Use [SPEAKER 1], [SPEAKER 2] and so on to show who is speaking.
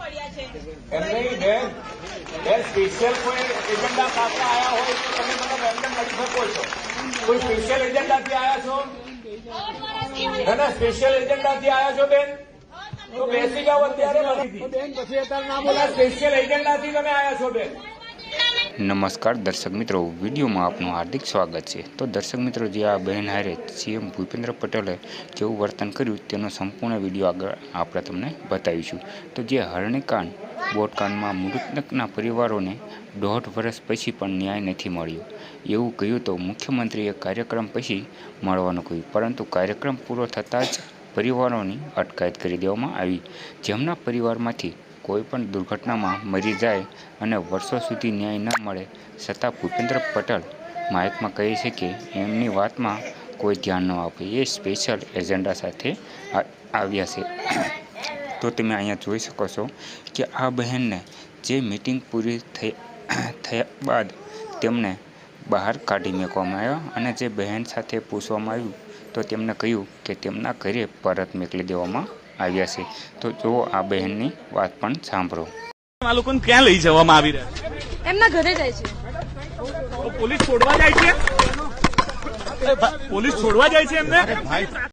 [SPEAKER 1] પડ્યા છે.
[SPEAKER 2] એમ નહીં બેન બેન સ્પેશિયલ કોઈ એજન્ડા સાથે આવ્યા હોય તો તમે મને રેન્ડમ મળી શકો છો. કોઈ સ્પેશિયલ એજન્ડાથી આવ્યા છો? ના ના સ્પેશિયલ એજન્ડાથી આવ્યા છો બેન? તો બેસી જાઓ અત્યારે બેન પછી અત્યારે ના બોલા સ્પેશિયલ એજન્ડાથી તમે આવ્યા છો બેન?
[SPEAKER 3] નમસ્કાર દર્શક મિત્રો, વિડીયોમાં આપનું હાર્દિક સ્વાગત છે. તો દર્શક મિત્રો, જે આ બહેન હારે સીએમ ભૂપેન્દ્ર પટેલે જેવું વર્તન કર્યું તેનો સંપૂર્ણ વીડિયો આગળ આપણે તમને બતાવીશું. તો જે હરણીકાંડ, બોટકાંડમાં મૃતકના પરિવારોને દોઢ વર્ષ પછી પણ ન્યાય નથી મળ્યો. એવું કહ્યું તો મુખ્યમંત્રીએ કાર્યક્રમ પછી મળવાનું કહ્યું. પરંતુ કાર્યક્રમ પૂરો થતાં જ પરિવારોની અટકાયત કરી દેવામાં આવી. જેમના પરિવારમાંથી કોઈ પણ દુર્ઘટનામાં મરી જાય અને વર્ષો સુધી ન્યાય ન મળે, છતાં ભૂપેન્દ્ર પટેલ માઇકમાં કહે છે કે એમની વાતમાં કોઈ ધ્યાન ન આપે. એ સ્પેશિયલ એજન્ડા સાથે આવ્યા છે. તો તમે અહીંયા જોઈ શકો છો કે આ બહેનને જે મિટિંગ પૂરી થઈ, થયા બાદ તેમને બહાર કાઢી મૂકવામાં આવ્યા અને જે બહેન સાથે પૂછવામાં આવ્યું, તો તેમને કહ્યું કે તેમના ઘરે પરત મોકલી દેવામાં આવ્યા છે. તો જો આ બહેનની વાત પણ સાંભળો.
[SPEAKER 4] આ લોકોને ક્યાં લઈ જવામાં આવી રહ્યા છે?
[SPEAKER 5] એમના ઘરે જાય છે.
[SPEAKER 4] પોલીસ છોડવા જાય છે? પોલીસ છોડવા જાય છે એમને?